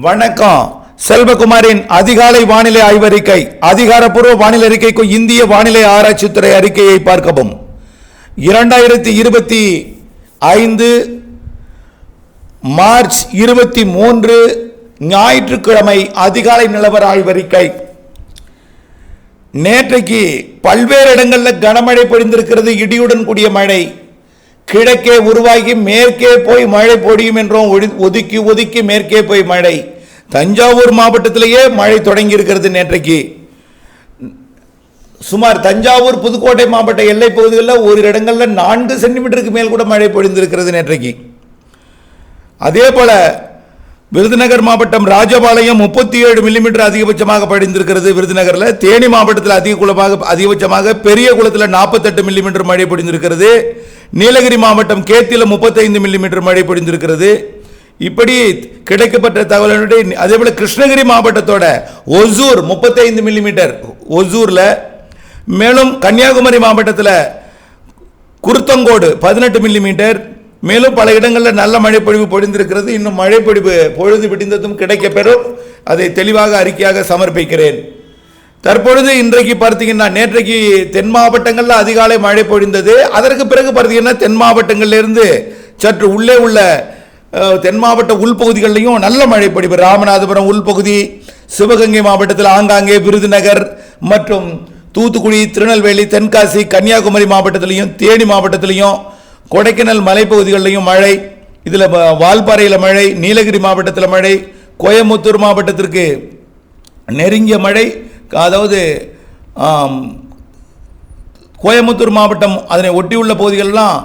வணக்கம். செல்வகுமாரின் அதிகாலை வானிலை ஆய்வறிக்கை அதிகாரப்பூர்வ வானிலை அறிக்கைக்கு இந்திய வானிலை ஆராய்ச்சித்துறை அறிக்கையை பார்க்கவும். இரண்டாயிரத்தி இருபத்தி ஐந்து மார்ச் இருபத்தி மூன்று ஞாயிற்றுக்கிழமை அதிகாலை நிலவர ஆய்வறிக்கை. நேற்றைக்கு பல்வேறு இடங்களில் கனமழை பொழிந்திருக்கிறது இடியுடன் கூடிய மழை. கிழக்கே உருவாகி மேற்கே போய் மழை பொடியும் என்றும் ஒடி- ஒதுக்கி ஒதுக்கி மேற்கே போய் மழை. தஞ்சாவூர் மாவட்டத்திலேயே மழை தொடங்கி இருக்கிறது நேற்றைக்கு. சுமார் தஞ்சாவூர் புதுக்கோட்டை மாவட்ட எல்லை பகுதிகளில் ஒரு இடங்களில் நான்கு சென்டிமீட்டருக்கு மேல் கூட மழை பொழிந்திருக்கிறது நேற்றைக்கு. அதே போல விருதுநகர் மாவட்டம் ராஜபாளையம் முப்பத்தி ஏழு மில்லிமீட்டர் அதிகபட்சமாக பொழிந்திருக்கிறது விருதுநகரில். தேனி மாவட்டத்தில் அதிக குளமாக அதிகபட்சமாக பெரிய குளத்தில் நாற்பத்தெட்டு மில்லிமீட்டர் மழை பொழிந்திருக்கிறது. நீலகிரி மாவட்டம் கேத்தில முப்பத்தைந்து மில்லிமீட்டர் மழை பொழிந்திருக்கிறது. இப்படி கிடைக்கப்பட்ட தகவலினுடைய அதே போல கிருஷ்ணகிரி மாவட்டத்தோட ஒசூர் முப்பத்தைந்து மில்லிமீட்டர் ஒசூரில். மேலும் கன்னியாகுமரி மாவட்டத்தில் குருத்தங்கோடு பதினெட்டு மில்லிமீட்டர். மேலும் பல இடங்களில் நல்ல மழைப்பொழிவு பொழிந்திருக்கிறது. இன்னும் மழைப்பொழிவு பொழுது விடிந்ததும் கிடைக்கப்பெறும். அதை தெளிவாக அறிக்கையாக சமர்ப்பிக்கிறேன். தற்பொழுது இன்றைக்கு பார்த்தீங்கன்னா நேற்றைக்கு தென் மாவட்டங்களில் அதிகாலை மழை பொழிந்தது. அதற்கு பிறகு பார்த்தீங்கன்னா தென் மாவட்டங்களிலிருந்து சற்று உள்ளே உள்ள தென் மாவட்ட உள்பகுதிகளிலையும் நல்ல மழை பொழிவு. ராமநாதபுரம் உள்பகுதி சிவகங்கை மாவட்டத்தில் ஆங்காங்கே விருதுநகர் மற்றும் தூத்துக்குடி திருநெல்வேலி தென்காசி கன்னியாகுமரி மாவட்டத்திலையும் தேனி மாவட்டத்திலையும் கொடைக்கானல் மலைப்பகுதிகளிலையும் மழை இதில் வால்பாறையில் மழை நீலகிரி மாவட்டத்தில் மழை கோயம்புத்தூர் மாவட்டத்திற்கு நெருங்கிய மழை அதாவது கோயம்புத்தூர் மாவட்டம் அதனை ஒட்டியுள்ள பகுதிகளெலாம்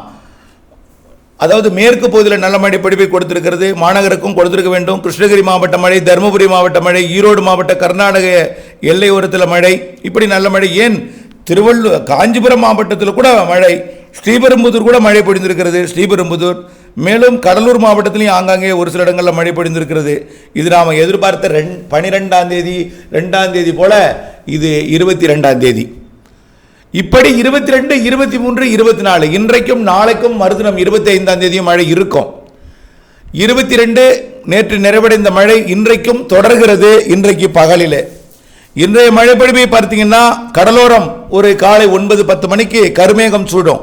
அதாவது மேற்கு பகுதியில் நல்ல மழை படிப்பை கொடுத்திருக்கிறது. மாநகருக்கும் கொடுத்திருக்க வேண்டும். கிருஷ்ணகிரி மாவட்ட மழை தருமபுரி மாவட்ட மழை ஈரோடு மாவட்ட கர்நாடக எல்லையோரத்தில் மழை. இப்படி நல்ல மழை. ஏன்? திருவள்ளூர் காஞ்சிபுரம் மாவட்டத்தில் கூட மழை. ஸ்ரீபெரும்புதூர் கூட மழை பொழிந்திருக்கிறது. ஸ்ரீபெரும்புதூர். மேலும் கடலூர் மாவட்டத்திலையும் ஆங்காங்கே ஒரு சில இடங்களில் மழை பொழிந்திருக்கிறது. இது நாம் எதிர்பார்த்த ரெண் பனிரெண்டாம் தேதி ரெண்டாம் தேதி போல இது இருபத்தி ரெண்டாம் தேதி. இப்படி இருபத்தி ரெண்டு இருபத்தி மூன்று இருபத்தி நாலு இன்றைக்கும் நாளைக்கும் மறுதினம் இருபத்தி ஐந்தாம் தேதியும் மழை இருக்கும். இருபத்தி ரெண்டு நேற்று நிறைவடைந்த மழை இன்றைக்கும் தொடர்கிறது இன்றைக்கு பகலில். இன்றைய மழைப்பொழிவை பார்த்தீங்கன்னா கடலோரம் ஒரு காலை ஒன்பது பத்து மணிக்கு கருமேகம் சூடும்.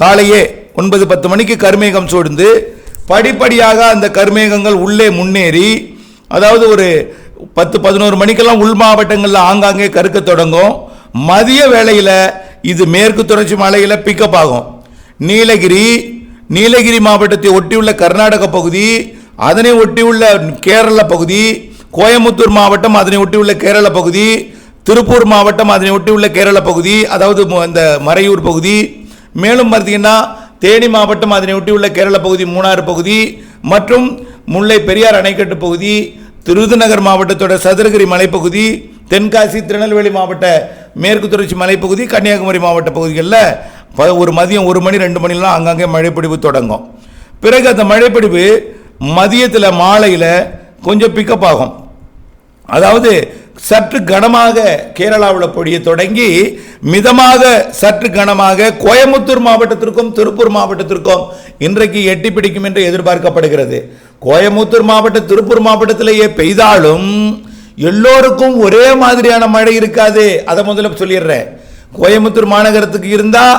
காலையே ஒன்பது பத்து மணிக்கு கருமேகம் சூழ்ந்து படிப்படியாக அந்த கருமேகங்கள் உள்ளே முன்னேறி அதாவது ஒரு பத்து பதினோரு மணிக்கெல்லாம் உள் மாவட்டங்களில் ஆங்காங்கே கருக்க தொடங்கும். மதிய வேளையில் இது மேற்கு தொடர்ச்சி மலையில் பிக்கப் ஆகும். நீலகிரி நீலகிரி மாவட்டத்தை ஒட்டியுள்ள கர்நாடக பகுதி அதனை ஒட்டியுள்ள கேரள பகுதி கோயம்புத்தூர் மாவட்டம் அதனை ஒட்டியுள்ள கேரள பகுதி திருப்பூர் மாவட்டம் அதனை ஒட்டியுள்ள கேரள பகுதி அதாவது அந்த இந்த மறையூர் பகுதி மேலும் பார்த்தீங்கன்னா தேனி மாவட்டம் அதனை ஒட்டியுள்ள கேரள பகுதி மூணாறு பகுதி மற்றும் முல்லை பெரியார் அணைக்கட்டு பகுதி விருதுநகர் மாவட்டத்தோட சதுரகிரி மலைப்பகுதி தென்காசி திருநெல்வேலி மாவட்ட மேற்கு தொடர்ச்சி மலைப்பகுதி கன்னியாகுமரி மாவட்ட பகுதிகளில் ப- ஒரு மதியம் ஒரு மணி ரெண்டு மணிலாம் அங்கங்கே மழைப்பிடிவு தொடங்கும். பிறகு அந்த மழைப்பிடிவு மதியத்தில் மாலையில் கொஞ்சம் பிக்கப் ஆகும். அதாவது சற்று கனமாக கேரளாவில் பொழிய தொடங்கி மிதமாக சற்று கனமாக கோயம்புத்தூர் மாவட்டத்திற்கும் திருப்பூர் மாவட்டத்திற்கும் இன்றைக்கு எட்டி பிடிக்கும் என்று எதிர்பார்க்கப்படுகிறது. கோயம்புத்தூர் மாவட்ட திருப்பூர் மாவட்டத்திலேயே பெய்தாலும் எல்லோருக்கும் ஒரே மாதிரியான மழை இருக்காது. அதை முதல்ல சொல்லிடுறேன். கோயம்புத்தூர் மாநகரத்துக்கு இருந்தால்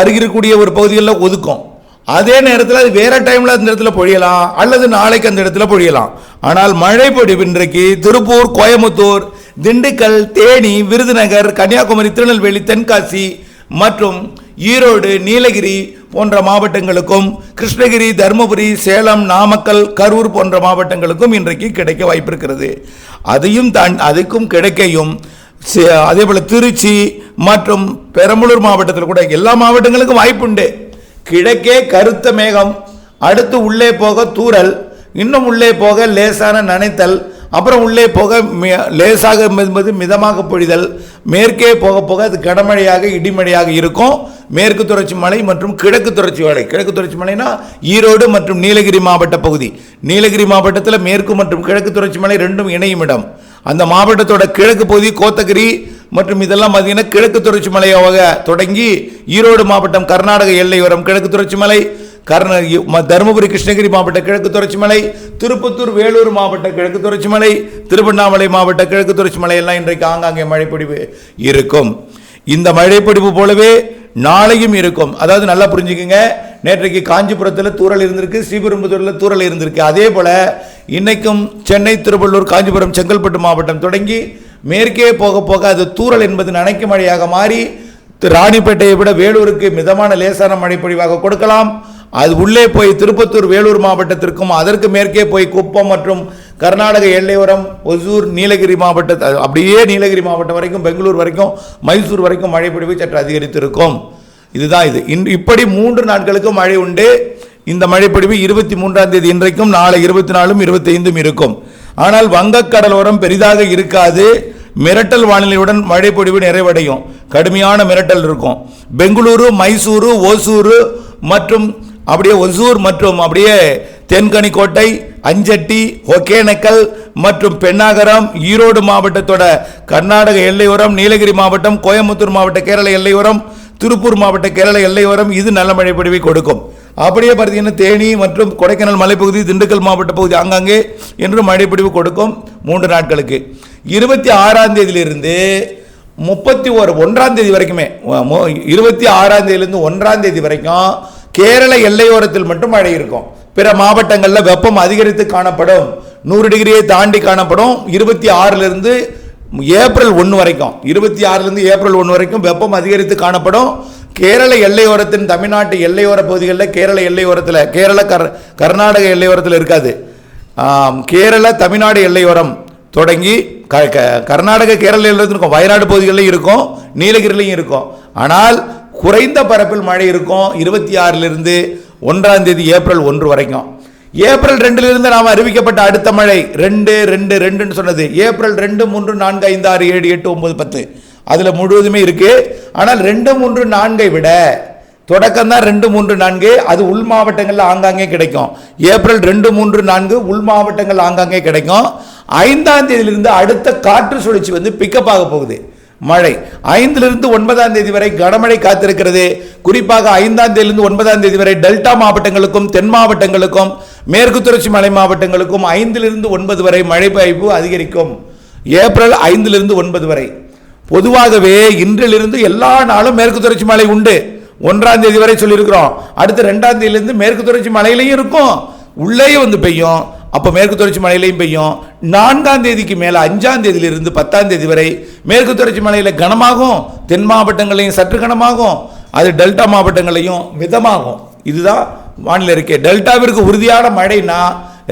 அருகிருக்கூடிய ஒரு பகுதிகளில் ஒதுக்கும். அதே நேரத்தில் அது வேற டைம்ல அந்த இடத்துல பொழியலாம் அல்லது நாளைக்கு அந்த இடத்துல பொழியலாம். ஆனால் மழை பொழிவு இன்றைக்கு திருப்பூர் கோயம்புத்தூர் திண்டுக்கல் தேனி விருதுநகர் கன்னியாகுமரி திருநெல்வேலி தென்காசி மற்றும் ஈரோடு நீலகிரி போன்ற மாவட்டங்களுக்கும் கிருஷ்ணகிரி தருமபுரி சேலம் நாமக்கல் கரூர் போன்ற மாவட்டங்களுக்கும் இன்றைக்கு கிடைக்க வாய்ப்பிருக்கிறது. அதையும் தான் அதுக்கும் கிடைக்கையும் சே- அதே போல் திருச்சி மற்றும் பெரம்பலூர் மாவட்டத்தில் கூட எல்லா மாவட்டங்களுக்கும் வாய்ப்புண்டு. கிழக்கே கருத்த மேகம் அடுத்து உள்ளே போக தூரல் இன்னும் உள்ளே போக லேசான நனைத்தல் அப்புறம் உள்ளே போக லேசாக என்பது மிதமாக பொழிதல் மேற்கே போக போக அது கடமழையாக இடிமழையாக இருக்கும். மேற்கு தொடர்ச்சி மலை மற்றும் கிழக்கு தொடர்ச்சி மலை. கிழக்கு தொடர்ச்சி மலைனா ஈரோடு மற்றும் நீலகிரி மாவட்ட பகுதி. நீலகிரி மாவட்டத்தில் மேற்கு மற்றும் கிழக்கு தொடர்ச்சி மலை ரெண்டும் இணையும் இடம். அந்த மாவட்டத்தோட கிழக்கு பகுதி கோத்தகிரி மற்றும் இதெல்லாம் பார்த்தீங்கன்னா கிழக்கு தொடர்ச்சி மலையாக தொடங்கி ஈரோடு மாவட்டம் கர்நாடக எல்லையோரம் கிழக்கு தொடர்ச்சி மலை கர்ண தருமபுரி கிருஷ்ணகிரி மாவட்ட கிழக்கு தொடர்ச்சி மலை திருப்பத்தூர் வேலூர் மாவட்ட கிழக்கு தொடர்ச்சி மலை திருவண்ணாமலை மாவட்ட கிழக்கு தொடர்ச்சி மலை எல்லாம் இன்றைக்கு ஆங்காங்கே மழைப்பொடிவு இருக்கும். இந்த மழைப்பொடிவு போலவே நாளையும் இருக்கும். அதாவது நல்லா புரிஞ்சுக்குங்க. நேற்றைக்கு காஞ்சிபுரத்தில் தூரல் இருந்திருக்கு ஸ்ரீபெரும்புதூரில் தூரல் இருந்திருக்கு. அதே போல் இன்றைக்கும் சென்னை திருவள்ளூர் காஞ்சிபுரம் செங்கல்பட்டு மாவட்டம் தொடங்கி மேற்கே போக போக அது தூறல் என்பது நனைக்கு மழையாக மாறி திரு ராணிப்பேட்டையை விட வேலூருக்கு மிதமான லேசான மழைப்பொழிவாக கொடுக்கலாம். அது உள்ளே போய் திருப்பத்தூர் வேலூர் மாவட்டத்திற்கும் அதற்கு மேற்கே போய் குப்பம் மற்றும் கர்நாடக எல்லையோரம் ஒசூர் நீலகிரி மாவட்ட அப்படியே நீலகிரி மாவட்டம் வரைக்கும் பெங்களூர் வரைக்கும் மைசூர் வரைக்கும் மழைப்பொழிவு சற்று அதிகரித்திருக்கும். இதுதான் இது. இன் இப்படி மூன்று நாட்களுக்கு மழை உண்டு. இந்த மழைப்பொழிவு இருபத்தி மூன்றாம் தேதி இன்றைக்கும் நாளை இருபத்தி நாலும் இருபத்தைந்தும் இருக்கும். ஆனால் வங்கக்கடலோரம் பெரிதாக இருக்காது. மிரட்டல் வானிலையுடன் மழைப்பொழிவு நிறைவடையும். கடுமையான மிரட்டல் இருக்கும். பெங்களூரு மைசூரு ஓசூரு மற்றும் அப்படியே ஒசூர் மற்றும் அப்படியே தென்கனிக்கோட்டை அஞ்சட்டி ஒகேனக்கல் மற்றும் பெண்ணாகரம் ஈரோடு மாவட்டத்தோட கர்நாடக எல்லையோரம் நீலகிரி மாவட்டம் கோயம்புத்தூர் மாவட்ட கேரள எல்லையோரம் திருப்பூர் மாவட்ட கேரள எல்லையோரம் இது நல்ல மழை பொழிவை கொடுக்கும். அப்படியே பார்த்தீங்கன்னா தேனி மற்றும் கொடைக்கானல் மலைப்பகுதி திண்டுக்கல் மாவட்ட பகுதி ஆங்காங்கே என்று மழைப்பிடிவு கொடுக்கும் மூன்று நாட்களுக்கு. இருபத்தி ஆறாம் தேதியிலிருந்து முப்பத்தி ஒரு ஒன்றாம் தேதி வரைக்குமே இருபத்தி ஆறாம் தேதியிலிருந்து ஒன்றாம் தேதி வரைக்கும் கேரள எல்லையோரத்தில் மட்டும் மழை இருக்கும். பிற மாவட்டங்களில் வெப்பம் அதிகரித்து காணப்படும். நூறு டிகிரியை தாண்டி காணப்படும். இருபத்தி ஆறிலிருந்து ஏப்ரல் ஒன்று வரைக்கும் இருபத்தி ஆறுலேருந்து ஏப்ரல் ஒன்று வரைக்கும் வெப்பம் அதிகரித்து காணப்படும். கேரள எல்லையோரத்தின் தமிழ்நாட்டு எல்லையோர பகுதிகளில் கேரள எல்லையோரத்தில் கேரள கர் கர்நாடக எல்லையோரத்தில் இருக்காது. கேரள தமிழ்நாடு எல்லையோரம் தொடங்கி க க- கர்நாடக கேரள எல்லையோரத்தில் இருக்கும் வயநாடு பகுதிகளிலும் இருக்கும் நீலகிரிலையும் இருக்கும். ஆனால் குறைந்த பரப்பில் மழை இருக்கும் இருபத்தி ஆறிலிருந்து ஒன்றாம் தேதி ஏப்ரல் ஒன்று வரைக்கும். ஏப்ரல் ரெண்டிலிருந்து நாம் அறிவிக்கப்பட்ட அடுத்த மழை ரெண்டு ரெண்டு ரெண்டுன்னு சொன்னது. ஏப்ரல் ரெண்டு மூன்று நான்கு ஐந்து ஆறு ஏழு எட்டு ஒன்பது பத்து. அதில் முழுவதுமே இருக்குது ஆனால் ரெண்டு மூன்று நான்கை விட தொடக்கம் தான் ரெண்டு மூன்று நான்கு அது உள் மாவட்டங்களில் ஆங்காங்கே கிடைக்கும். ஏப்ரல் ரெண்டு மூன்று நான்கு உள் மாவட்டங்கள் ஆங்காங்கே கிடைக்கும். ஐந்தாம் தேதியிலிருந்து அடுத்த காற்று சுழற்சி வந்து பிக்கப் ஆக போகுது. மழை. ஐந்திலிருந்து ஒன்பதாம் தேதி வரை கனமழை காத்திருக்கிறது. குறிப்பாக ஐந்தாம் தேதியிலிருந்து ஒன்பதாம் தேதி வரை டெல்டா மாவட்டங்களுக்கும் தென் மாவட்டங்களுக்கும் மேற்கு தொடர்ச்சி மலை மாவட்டங்களுக்கும் ஐந்திலிருந்து ஒன்பது வரை மழை பாய்ப்பு அதிகரிக்கும். ஏப்ரல் ஐந்திலிருந்து ஒன்பது வரை. பொதுவாகவே இன்றிலிருந்து எல்லா நாளும் மேற்கு தொடர்ச்சி மலை உண்டு. ஒன்றாம் தேதி வரை சொல்லியிருக்கிறோம். அடுத்து ரெண்டாம் தேதியிலிருந்து மேற்கு தொடர்ச்சி மலையிலையும் இருக்கும். உள்ளேயே வந்து பெய்யும். அப்போ மேற்கு தொடர்ச்சி மலையிலையும் பெய்யும். நான்காம் தேதிக்கு மேலே அஞ்சாம் தேதியிலிருந்து பத்தாம் தேதி வரை மேற்கு தொடர்ச்சி மலையில் கனமாகும். தென் மாவட்டங்களையும் சற்று கனமாகும். அது டெல்டா மாவட்டங்களையும் மிதமாகும். இதுதான் வானிலை இருக்கே டெல்டாவிற்கு உறுதியான மழைனா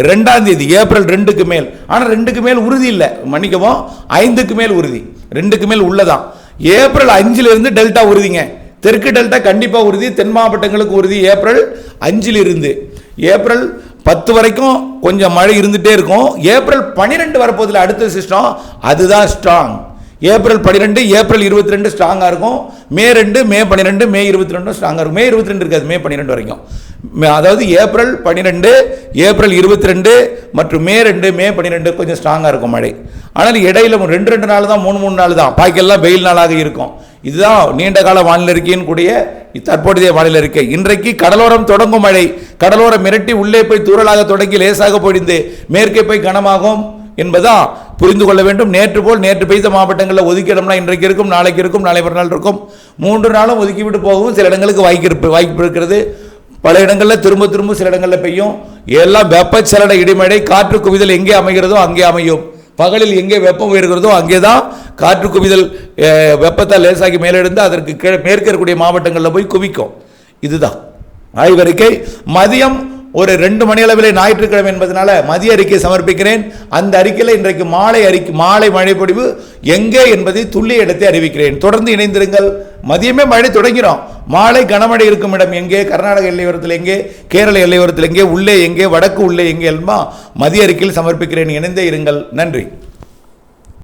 ரெண்டாம் தேதி ஏப்ரல் ரெண்டுக்கு மேல். ஆனால் ரெண்டுக்கு மேல் உறுதி இல்லை. மன்னிக்கவும் ஐந்துக்கு மேல் உறுதி. ரெண்டுக்கு மேல் உள்ளதான். ஏப்ரல் அஞ்சிலிருந்து டெல்டா உறுதிங்க. தெற்கு டெல்டா கண்டிப்பாக உறுதி தென் மாவட்டங்களுக்கு உறுதி. ஏப்ரல் அஞ்சில் இருந்து ஏப்ரல் பத்து வரைக்கும் கொஞ்சம் மழை இருந்துகிட்டே இருக்கும். ஏப்ரல் பன்னிரெண்டு வரப்போதில் அடுத்த சிஸ்டம் அதுதான் ஸ்ட்ராங் ஏப்ரல் பன்னிரெண்டு ஏப்ரல் இருபத்தி ரெண்டு ஸ்ட்ராங்காக இருக்கும். மே ரெண்டு மே பன்னிரெண்டு மே இருபத்தி ரெண்டும் ஸ்ட்ராங்காக இருக்கும். மே இருபத்தி ரெண்டு இருக்காது மே பன்னிரெண்டு வரைக்கும். அதாவது ஏப்ரல் பன்னிரெண்டு ஏப்ரல் இருபத்தி ரெண்டு மற்றும் மே ரெண்டு மே பன்னிரெண்டு கொஞ்சம் ஸ்ட்ராங்காக இருக்கும் மழை. ஆனால் இடையில ரெண்டு ரெண்டு நாள் தான் மூணு மூணு நாள் தான் பாக்கெல்லாம் வெயில் நாளாக இருக்கும். இதுதான் நீண்ட கால வானிலை இருக்கையின் கூடிய தற்போதைய வானிலை இருக்கை இன்றைக்கு கடலோரம் தொடங்கும் மழை. கடலோரம் மிரட்டி உள்ளே போய் தூறலாக தொடங்கி லேசாக பொழிந்து மேற்கே போய் கனமாகும் என்பதான் புரிந்து கொள்ள வேண்டும் நேற்று போல் நேற்று பெய்த மாவட்டங்களில் ஒதுக்கிடம்னா இன்றைக்கு இருக்கும் நாளைக்கு இருக்கும் நாளை மறுநாள் இருக்கும். மூன்று நாளும் ஒதுக்கிவிட்டு போகவும் சில இடங்களுக்கு வாய்ப்பு வாய்ப்பு இருக்கிறது. பல இடங்களில் திரும்ப திரும்ப சில இடங்களில் பெய்யும். எல்லாம் வெப்பச்சலன இடிமடை காற்று குவிதல் எங்கே அமைகிறதோ அங்கே அமையும். பகலில் எங்கே வெப்பம் உயர்கிறதோ அங்கே தான் காற்று குவிதல் அஹ், வெப்பத்தால் லேசாகி மேலெழுந்து அதற்கு கீழே மேற்கே இருக்கக்கூடிய மாவட்டங்களில் போய் குவிக்கும். இதுதான். ஆய்வறிக்கை மதியம் ஒரு ரெண்டு மணி அளவிலே ஞாயிற்றுக்கிழமை என்பதனால மதிய அறிக்கை சமர்ப்பிக்கிறேன். அந்த அறிக்கையில் இன்றைக்கு மாலை அறிக்கை மாலை மழைப்பொழிவு எங்கே என்பதை துல்லிய இடத்தை அறிவிக்கிறேன். தொடர்ந்து இணைந்திருங்கள். மதியமே மழை தொடங்கிறோம். மாலை கனமழை இருக்கும் இடம் எங்கே? கர்நாடக எல்லையோரத்தில் எங்கே? கேரள எல்லையோரத்தில் எங்கே? உள்ளே எங்கே? வடக்கு உள்ளே எங்கே எல்லாம் மதிய அறிக்கையில் சமர்ப்பிக்கிறேன். இணைந்தே இருங்கள். நன்றி.